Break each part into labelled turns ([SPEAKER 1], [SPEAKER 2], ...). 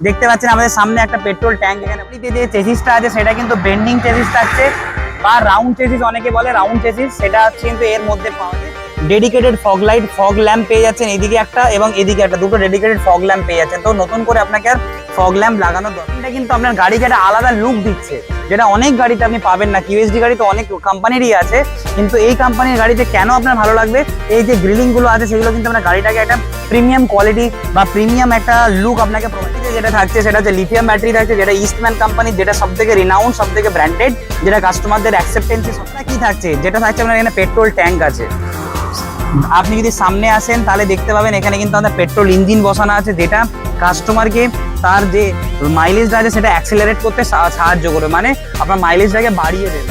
[SPEAKER 1] দেখতে পাচ্ছেন আমাদের সামনে একটা পেট্রোল ট্যাঙ্ক, এখানে যে চেসিসটা আছে, সেটা কিন্তু বেন্ডিং চেসিস থাকছে বা রাউন্ড চেসিস অনেকে বলে রাউন্ড চেসিস সেটা হচ্ছে কিন্তু এর মধ্যে পাওয়া যায়। Dedicated fog light fog lamp পেয়ে যাচ্ছেন এদিকে একটা এবং এদিকে একটা, দুটো ডেডিকেটেড ফগ ল্যাম্প পেয়ে যাচ্ছেন। তো নতুন করে আপনাকে আর ফগ ল্যাম্প লাগানো দরকার কিন্তু আপনার গাড়িকে একটা আলাদা লুক দিচ্ছে, যেটা অনেক গাড়িতে আপনি পাবেন না। কিউএসডি গাড়ি তো অনেক কোম্পানিরই আছে, কিন্তু এই কোম্পানির গাড়িতে কেন আপনার ভালো লাগবে? এই যে গ্রিলিংগুলো আছে, সেগুলো কিন্তু আপনার গাড়িটাকে একটা প্রিমিয়াম কোয়ালিটি বা প্রিমিয়াম একটা লুক আপনাকে করে। যেটা থাকছে সেটা হচ্ছে লিথিয়াম ব্যাটারি থাকছে, যেটা ইস্টম্যান কোম্পানি যেটা সব থেকে রিনাউন্ড সব থেকে ব্র্যান্ডেড যেটা কাস্টমারদের অ্যাকসেপ্টেন্সি সবটা কি থাকছে? যেটা থাকছে আপনার এখানে পেট্রোল ট্যাঙ্ক আছে। আপনি যদি সামনে আসেন, তাহলে দেখতে পাবেন এখানে কিন্তু আমাদের পেট্রোল ইঞ্জিন বসানো আছে, যেটা কাস্টমারকে তার যে মাইলেজটা আছে, সেটা অ্যাক্সেলারেট করতে সাহায্য করবে। মানে আপনার মাইলেজটাকে বাড়িয়ে দেবে।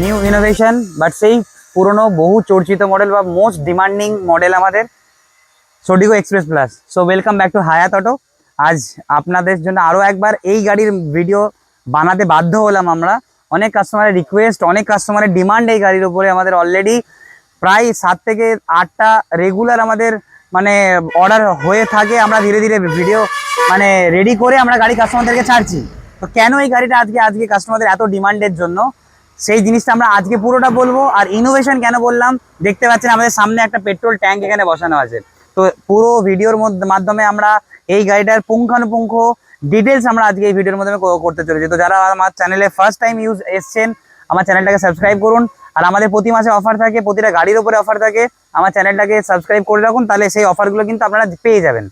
[SPEAKER 1] নিউ ইনোভেশন বাট সেই পুরনো বহু চর্চিত মডেল বা মোস্ট ডিমান্ডিং মডেল আমাদের সোডিগো express plus so welcome back to Hayat auto আজ আপনাদের জন্য আরও একবার এই গাড়ির ভিডিও বানাতে বাধ্য হলাম আমরা। অনেক কাস্টমারের রিকোয়েস্ট অনেক কাস্টমারের ডিমান্ড এই গাড়ির উপরে আমাদের অলরেডি প্রায় সাত থেকে আটটা রেগুলার আমাদের মানে অর্ডার হয়ে থাকে। আমরা ধীরে ধীরে ভিডিও মানে রেডি করে আমরা গাড়ি কাস্টমারদেরকে ছাড়ছি। তো কেন এই গাড়িটা আজকে আজকে কাস্টমারদের এত ডিমান্ডের জন্য? সেই জিনিসটা আমরা আজকে পুরোটা বলব। আর ইনোভেশন কেন বললাম? দেখতে পাচ্ছেন আমাদের সামনে একটা পেট্রোল ট্যাঙ্ক এখানে বসানো আছে। তো পুরো ভিডিওর মধ্যে মাধ্যমে আমরা এই গাড়িটার পুঙ্খানুপুঙ্খ ডিটেলস আমরা আজকে এই ভিডিওর মাধ্যমে করতে চলেছি। তো যারা আমার চ্যানেলে ফার্স্ট টাইম ইউজ এসছেন, আমার চ্যানেলটাকে সাবস্ক্রাইব করুন। আর আমাদের প্রতি মাসে অফার থাকে, প্রতিটা গাড়ির উপরে অফার থাকে, আমার চ্যানেলটাকে সাবস্ক্রাইব করে রাখুন, তাহলে সেই অফারগুলো কিন্তু আপনারা পেয়ে যাবেন।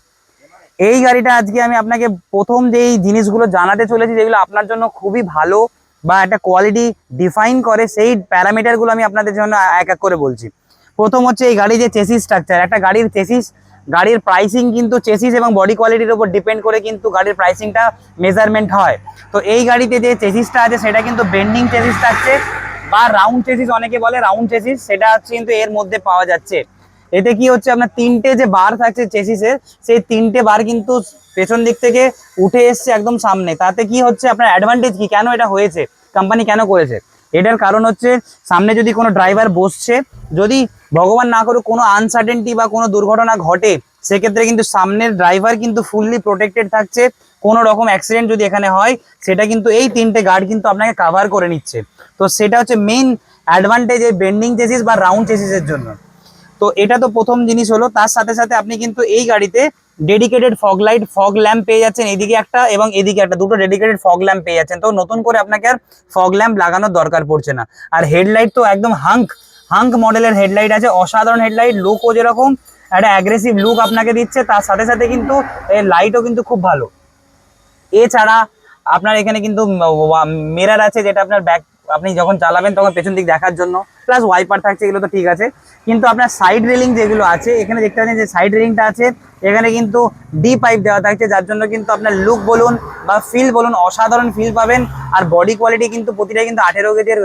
[SPEAKER 1] এই গাড়িটা আজকে আমি আপনাকে প্রথম যেই জিনিসগুলো জানাতে চলেছি, যেগুলো আপনার জন্য খুবই ভালো বা একটা কোয়ালিটি ডিফাইন করে সেই প্যারামিটারগুলো আমি আপনাদের জন্য এক এক করে বলছি। প্রথম হচ্ছে এই গাড়ি যে চেসিস স্ট্রাকচার একটা গাড়ির চেসিস গাড়ির প্রাইসিং কিন্তু চেসিস এবং বডি কোয়ালিটির উপর ডিপেন্ড করে কিন্তু গাড়ির প্রাইসিংটা মেজারমেন্ট হয়। তো এই গাড়িতে যে চেসিসটা আছে, সেটা কিন্তু বেন্ডিং চেসিস থাকছে বা রাউন্ড চেসিস অনেকে বলে রাউন্ড চেসিস সেটা হচ্ছে কিন্তু এর মধ্যে পাওয়া যাচ্ছে। এতে কি হচ্ছে, আপনার তিনটে যে বার থাকছে চেসিসের সেই তিনটে বার কিন্তু পেছন দিক থেকে উঠে এসছে একদম সামনে। তাতে কি হচ্ছে, আপনার অ্যাডভান্টেজ কি? কেন এটা হয়েছে? কোম্পানি কেন করেছে? এটার কারণ হচ্ছে, সামনে যদি কোনো ড্রাইভার বসছে, যদি ভগবান না করুক কোনো আনসার্টেনটি বা কোনো দুর্ঘটনা ঘটে, সেক্ষেত্রে কিন্তু সামনের ড্রাইভার কিন্তু ফুললি প্রোটেক্টেড থাকছে। কোনো রকম অ্যাক্সিডেন্ট যদি এখানে হয়, সেটা কিন্তু এই তিনটে গার্ড কিন্তু আপনাকে কাভার করে নিচ্ছে। তো সেটা হচ্ছে মেইন অ্যাডভান্টেজ এই বেন্ডিং চেসিস বা রাউন্ড চেসিসের জন্য। তো এটা তো প্রথম জিনিস হলো। তার সাথে সাথে আপনি কিন্তু এই গাড়িতে dedicated fog light fog lamp পেয়ে যাচ্ছেন। এদিকে একটা এবং এদিকে একটা, দুটো ডেডিকেটেড ফগ ল্যাম্প পেয়ে যাচ্ছেন। তো নতুন করে আপনাকে আর ফগ ল্যাম্প লাগানোর দরকার পড়ছে না। আর হেডলাইট তো একদম হাঙ্ক হাঙ্ক মডেলের হেডলাইট আছে। অসাধারণ হেডলাইট লুকও যেরকম, একটা অ্যাগ্রেসিভ লুক আপনাকে দিচ্ছে। তার সাথে সাথে কিন্তু এর লাইটও কিন্তু খুব ভালো। এছাড়া আপনার এখানে কিন্তু মিরার আছে যেটা আপনার ব্যাক আপনি যখন চালাবেন তখন পেছন দিক দেখার জন্য প্লাস ওয়াইপার থাকছে, এগুলো তো ঠিক আছে। কিন্তু আপনার সাইড রেলিং যেগুলো আছে, এখানে দেখতে পাচ্ছেন যে সাইড রেলিংটা আছে, এখানে কিন্তু ডি পাইপ দেওয়া থাকছে, যার জন্য কিন্তু আপনার লুক বলুন বা ফিল বলুন অসাধারণ ফিল পাবেন। আর বডি কোয়ালিটি কিন্তু প্রতিটাই কিন্তু আঠেরো গেজের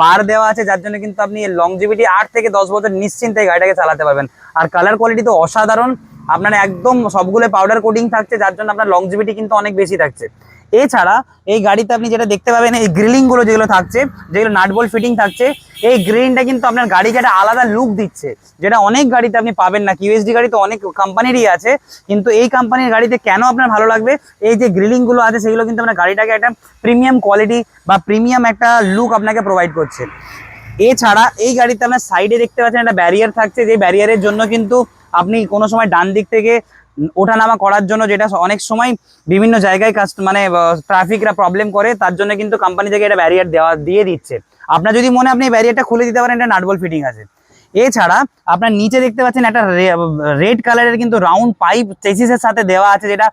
[SPEAKER 1] বার দেওয়া আছে, যার জন্য কিন্তু আপনি লংজিভিটি আট থেকে দশ বছর নিশ্চিন্তে গাড়িটাকে চালাতে পারবেন। আর কালার কোয়ালিটি তো অসাধারণ, আপনার একদম সবগুলো পাউডার কোটিং থাকছে, যার জন্য আপনার লংজিভিটি কিন্তু অনেক বেশি থাকছে। এছাড়া এই গাড়িতে আপনি যেটা দেখতে পাবেন, এই গ্রিলিংগুলো যেগুলো থাকছে, যেগুলো নাটবল ফিটিং থাকছে, এই গ্রিলিংটা কিন্তু আপনার গাড়িকে একটা আলাদা লুক দিচ্ছে, যেটা অনেক গাড়িতে আপনি পাবেন না। কিউএসডি গাড়ি তো অনেক কোম্পানিরই আছে, কিন্তু এই কোম্পানির গাড়িতে কেন আপনার ভালো লাগবে? এই যে গ্রিলিংগুলো আছে, সেগুলো কিন্তু আপনার গাড়িটাকে একটা প্রিমিয়াম কোয়ালিটি বা প্রিমিয়াম একটা লুক আপনাকে প্রোভাইড করছে। এছাড়া এই গাড়িতে আপনার সাইডে দেখতে পাচ্ছেন একটা ব্যারিয়ার থাকছে, যে ব্যারিয়ারের জন্য কিন্তু আপনি কোনো সময় ডান দিক থেকে ওঠানামা করার জন্য যেটা অনেক সময় বিভিন্ন জায়গায় কাজ মানে ট্রাফিকরা প্রবলেম করে, তার জন্য কিন্তু কোম্পানি থেকে এটা ব্যারিয়ার দেওয়া, দিয়ে দিচ্ছে। আপনার যদি মনে আপনি ব্যারিয়ারটা খুলে দিতে পারেন, এটা নাটবল ফিটিং আছে। এছাড়া, আপনার নিচে দেখতে পাচ্ছেন একটা রেড কালারের কিন্তু রাউন্ড পাইপ চেসিসের সাথে দেওয়া আছে, যেটা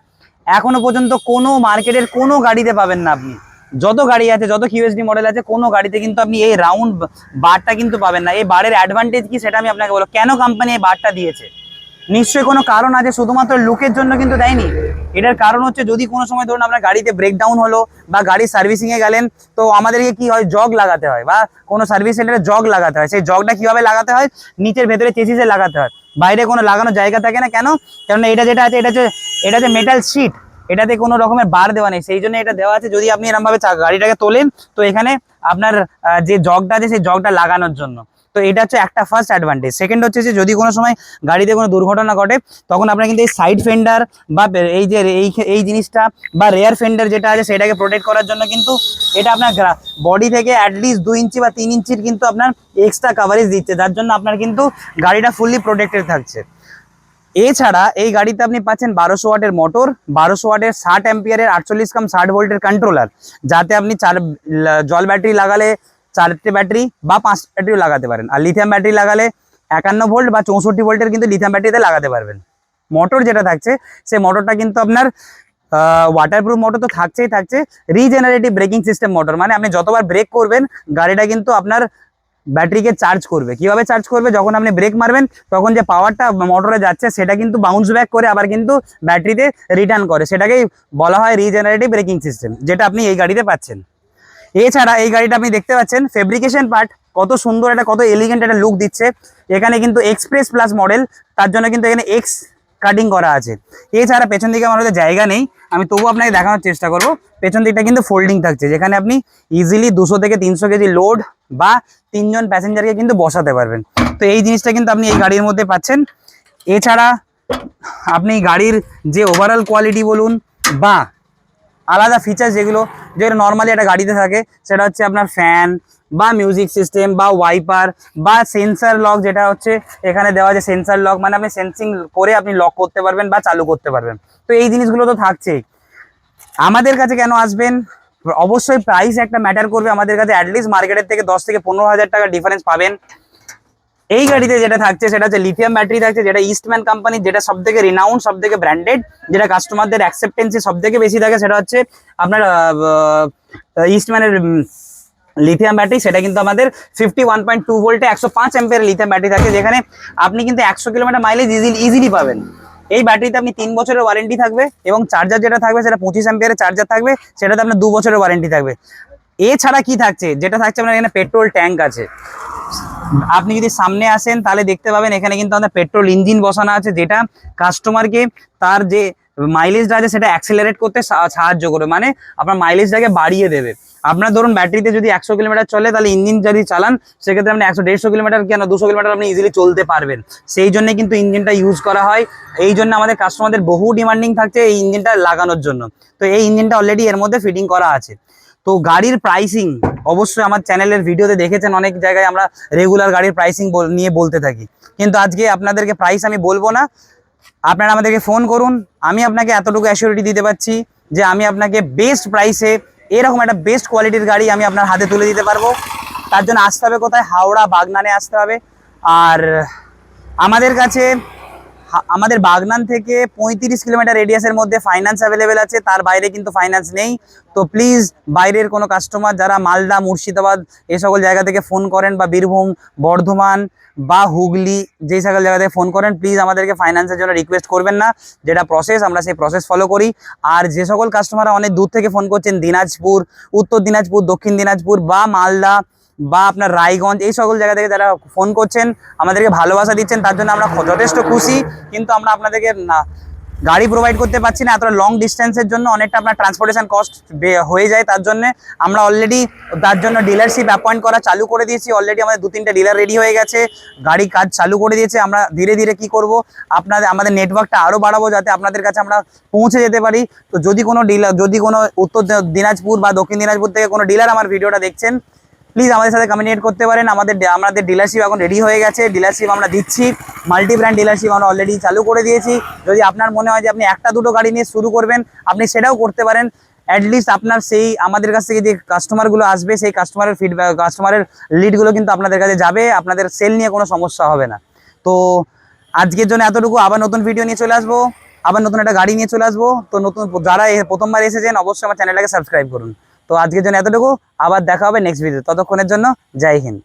[SPEAKER 1] এখনও পর্যন্ত কোনো মার্কেটের কোনো গাড়িতে পাবেন না আপনি। যত গাড়ি আছে, যত কিউএসডি মডেল আছে, কোনো গাড়িতে কিন্তু আপনি এই রাউন্ড বারটা কিন্তু পাবেন না। এই বারের অ্যাডভান্টেজ কি সেটা আমি আপনাকে বলব। কেন কোম্পানি এই বারটা দিয়েছে? নিশ্চয়ই কোনো কারণ আছে, শুধুমাত্র লুকের জন্য কিন্তু দেয়নি। এটার কারণ হচ্ছে যদি কোনো সময় ধরুন আপনার গাড়িতে ব্রেকডাউন হলো বা গাড়ি সার্ভিসিং এ গেলেন, তো আমাদেরকে কি হয়? জগ লাগাতে হয় বা কোনো সার্ভিস সেন্টারে জগ লাগাতে হয়। সেই জগটা কীভাবে লাগাতে হয়? নিচের ভেতরে চেসিসে লাগাতে হয়। বাইরে কোনো লাগানোর জায়গা থাকে না কেন? কেননা এটা যেটা আছে, এটা হচ্ছে এটা হচ্ছে মেটাল শিট এটাতে কোনো রকমের বার দেওয়া নেই। সেই জন্য এটা দেওয়া আছে। যদি আপনি এরকম ভাবে চা- গাড়িটাকে তোলেন, তো এখানে আপনার যে জগটা আছে, সেই জগটা লাগানোর জন্য। তো এটা হচ্ছে একটা ফার্স্ট অ্যাডভান্টেজ সেকেন্ড হচ্ছে যে যদি কোনো সময় গাড়িতে কোনো দুর্ঘটনা ঘটে, তখন আপনার কিন্তু এই সাইড ফেন্ডার বা এই যে এই এই জিনিসটা বা রেয়ার ফেন্ডার যেটা আছে, সেটাকে প্রোটেক্ট করার জন্য কিন্তু এটা আপনার বডি থেকে অ্যাটলিস্ট দু ইঞ্চি বা তিন ইঞ্চির কিন্তু আপনার এক্সট্রা কাভারেজ দিচ্ছে, যার জন্য আপনার কিন্তু গাড়িটা ফুললি প্রোটেক্টেড থাকছে। এছাড়া এই গাড়িতে আপনি পাচ্ছেন বারোশো ওয়াটের মোটর বারোশো ওয়াটের ষাট অ্যাম্পিয়ারের আটচল্লিশ কাম ষাট ভোল্টের কন্ট্রোলার যাতে আপনি চার জল ব্যাটারি লাগালে চারটে ব্যাটারি বা পাঁচ ব্যাটারিও লাগাতে পারেন। আর লিথিয়াম ব্যাটারি লাগালে একান্ন ভোল্ট বা চৌষট্টি ভোল্টের কিন্তু লিথিয়াম ব্যাটারিতে লাগাতে পারবেন। মোটর যেটা থাকছে, সেই মোটরটা কিন্তু আপনার ওয়াটারপ্রুফ মোটর তো থাকছেই থাকছে। রিজেনারেটিভ ব্রেকিং সিস্টেম মোটর মানে আপনি যতবার ব্রেক করবেন, গাড়িটা কিন্তু আপনার ব্যাটারিকে চার্জ করবে। কীভাবে চার্জ করবে? যখন আপনি ব্রেক মারবেন, তখন যে পাওয়ারটা মোটরে যাচ্ছে, সেটা কিন্তু বাউন্স ব্যাক করে আবার কিন্তু ব্যাটারিতে রিটার্ন করে। সেটাকেই বলা হয় রিজেনারেটিভ ব্রেকিং সিস্টেম যেটা আপনি এই গাড়িতে পাচ্ছেন। এছাড়া এই গাড়িটা আপনি দেখতে পাচ্ছেন ফেব্রিকেশন পার্ট কত সুন্দর একটা, কত এলিগেন্ট একটা লুক দিচ্ছে। এখানে কিন্তু এক্সপ্রেস প্লাস মডেল তার জন্য কিন্তু এখানে এক্স কাটিং করা আছে। এছাড়া পেছন দিকে আমার জায়গা নেই, আমি তবু আপনাকে দেখানোর চেষ্টা করব। পেছন দিকটা কিন্তু ফোল্ডিং থাকছে, যেখানে আপনি ইজিলি দুশো থেকে তিনশো কেজি লোড বা তিনজন প্যাসেঞ্জারকে কিন্তু বসাতে পারবেন। তো এই জিনিসটা কিন্তু আপনি এই গাড়ির মধ্যে পাচ্ছেন। এছাড়া আপনি গাড়ির যে ওভারঅল কোয়ালিটি বলুন বা আলাদা ফিচার্স যেগুলো যেগুলো নর্মালি একটা গাড়িতে থাকে, সেটা হচ্ছে আপনার ফ্যান বা মিউজিক সিস্টেম বা ওয়াইপার বা সেন্সার লক যেটা হচ্ছে এখানে দেওয়া যে সেন্সার লক মানে আপনি সেন্সিং করে আপনি লক করতে পারবেন বা চালু করতে পারবেন। তো এই জিনিসগুলো তো থাকছেই আমাদের কাছে কেন আসবেন? অবশ্যই প্রাইস একটা ম্যাটার করবে। আমাদের কাছে অ্যাটলিস্ট মার্কেটের থেকে দশ থেকে পনেরো হাজার টাকা ডিফারেন্স পাবেন। এই গাড়িতে যেটা থাকছে সেটা হচ্ছে লিথিয়াম ব্যাটারি থাকছে, যেটা ইস্টম্যান কোম্পানি যেটা সব থেকে রিনাউন্ড সব থেকে ব্র্যান্ডেড যেটা কাস্টমারদের অ্যাকসেপ্টেন্সি সব থেকে বেশি থাকে, সেটা হচ্ছে আপনার ইস্টম্যানের লিথিয়াম ব্যাটারি সেটা কিন্তু আমাদের ফিফটি ওয়ান পয়েন্ট টু ভোল্টে একশো পাঁচ অ্যাম্পিয়ার লিথিয়াম ব্যাটারি থাকে, যেখানে আপনি কিন্তু একশো কিলোমিটার মাইলেজ ইজিলি ইজিলি পাবেন। এই ব্যাটারিতে আপনি তিন বছরের ওয়ারেন্টি থাকবে এবং চার্জার যেটা থাকবে সেটা পঁচিশ অ্যাম্পিয়ারের চার্জার থাকবে, সেটাতে আপনার দু বছরের ওয়ারেন্টি থাকবে। এছাড়া কি থাকছে? যেটা থাকছে আপনার এখানে পেট্রোল ট্যাঙ্ক আছে। আপনি যদি সামনে আসেন, তাহলে দেখতে পাবেন এখানে কিন্তু আমাদের পেট্রোল ইঞ্জিন বসানো আছে, যেটা কাস্টমারকে তার যে মাইলেজটা আছে, সেটা অ্যাক্সেলারেট করতে সাহায্য করবে। মানে আপনার মাইলেজটাকে বাড়িয়ে দেবে। আপনার ধরুন ব্যাটারিতে যদি একশো কিলোমিটার চলে, তাহলে ইঞ্জিন যদি চালান, সেক্ষেত্রে আপনি একশো দেড়শো কিলোমিটার কেন, দুশো কিলোমিটার আপনি ইজিলি চলতে পারবেন। সেই জন্য কিন্তু ইঞ্জিনটা ইউজ করা হয়। এই জন্য আমাদের কাস্টমারদের বহু ডিমান্ডিং থাকছে এই ইঞ্জিনটা লাগানোর জন্য। তো এই ইঞ্জিনটা অলরেডি এর মধ্যে ফিটিং করা আছে। তো গাড়ির প্রাইসিং অবশ্যই আমার চ্যানেলের ভিডিওতে দেখেছেন, অনেক জায়গায় আমরা রেগুলার গাড়ির প্রাইসিং নিয়ে বলতে থাকি। কিন্তু আজকে আপনাদেরকে প্রাইস আমি বলব না। আপনারা আমাদেরকে ফোন করুন। আমি আপনাকে এতটুকু অ্যাসিউরিটি দিতে পারছি যে আমি আপনাকে বেস্ট প্রাইসে এরকম একটা বেস্ট কোয়ালিটির গাড়ি আমি আপনার হাতে তুলে দিতে পারব। তার জন্য আসতে হবে কোথায়? হাওড়া, বাগনানে আসতে হবে। আর আমাদের কাছে আমাদের বাগনান থেকে পঁয়ত্রিশ কিলোমিটার রেডিয়াসের মধ্যে ফাইন্যান্স অ্যাভেলেবেল আছে, তার বাইরে কিন্তু ফাইন্যান্স নেই। তো প্লিজ বাইরের কোনো কাস্টমার যারা মালদা, মুর্শিদাবাদ এই সকল জায়গা থেকে ফোন করেন বা বীরভূম, বর্ধমান বা হুগলি যেই সকল জায়গা থেকে ফোন করেন প্লিজ আমাদেরকে ফাইন্যান্সের জন্য রিকোয়েস্ট করবেন না। যেটা প্রসেস আমরা সেই প্রসেস ফলো করি। আর যে সকল কাস্টমাররা অনেক দূর থেকে ফোন করছেন, দিনাজপুর, উত্তর দিনাজপুর, দক্ষিণ দিনাজপুর বা মালদা বা আপনার রায়গঞ্জ, এই সকল জায়গা থেকে যারা ফোন করছেন, আমাদেরকে ভালোবাসা দিচ্ছেন, তার জন্য আমরা যথেষ্ট খুশি। কিন্তু আমরা আপনাদেরকে না, গাড়ি প্রোভাইড করতে পারছি না, এতটা লং ডিস্টেন্সের জন্য অনেকটা আপনার ট্রান্সপোর্টেশন কস্ট হয়ে যায়। তার জন্য আমরা অলরেডি তার জন্য ডিলারশিপ অ্যাপয়েন্ট করা চালু করে দিয়েছি। অলরেডি আমাদের দু তিনটা ডিলার রেডি হয়ে গেছে। গাড়ি কাজ চালু করে দিয়েছে। আমরা ধীরে ধীরে কি করব? আপনাদের, আমাদের নেটওয়ার্কটা আরও বাড়াবো যাতে আপনাদের কাছে আমরা পৌঁছে যেতে পারি। তো যদি কোনো ডিলার যদি কোনো উত্তর দিনাজপুর বা দক্ষিণ দিনাজপুর থেকে কোনো ডিলার আমার ভিডিওটা দেখছেন প্লিজ আমাদের সাথে কমিউনিকেট করতে পারেন। আমাদের আমাদের ডিলারশিপ এখন রেডি হয়ে গেছে। ডিলারশিপ আমরা দিচ্ছি। মাল্টি ব্র্যান্ড ডিলারশিপ আমরা অলরেডি চালু করে দিয়েছি। যদি আপনার মনে হয় যে আপনি একটা দুটো গাড়ি নিয়ে শুরু করবেন, আপনি সেটাও করতে পারেন। অ্যাটলিস্ট আপনার সেই আমাদের কাছ থেকে যে কাস্টমারগুলো আসবে, সেই কাস্টমারের ফিডব্যাক কাস্টমারের লিডগুলো কিন্তু আপনাদের কাছে যাবে। আপনাদের সেল নিয়ে কোনো সমস্যা হবে না। তো আজকের জন্য এতটুকু। আবার নতুন ভিডিও নিয়ে চলে আসব। আবার নতুন একটা গাড়ি নিয়ে চলে আসব। তো নতুন যারা প্রথমবার এসেছেন, অবশ্যই আমার চ্যানেলটাকে সাবস্ক্রাইব করুন। তো আজকের জন্য এতটুকু। আবার দেখা হবে নেক্সট ভিডিও ততক্ষণের জন্য জয় হিন্দ।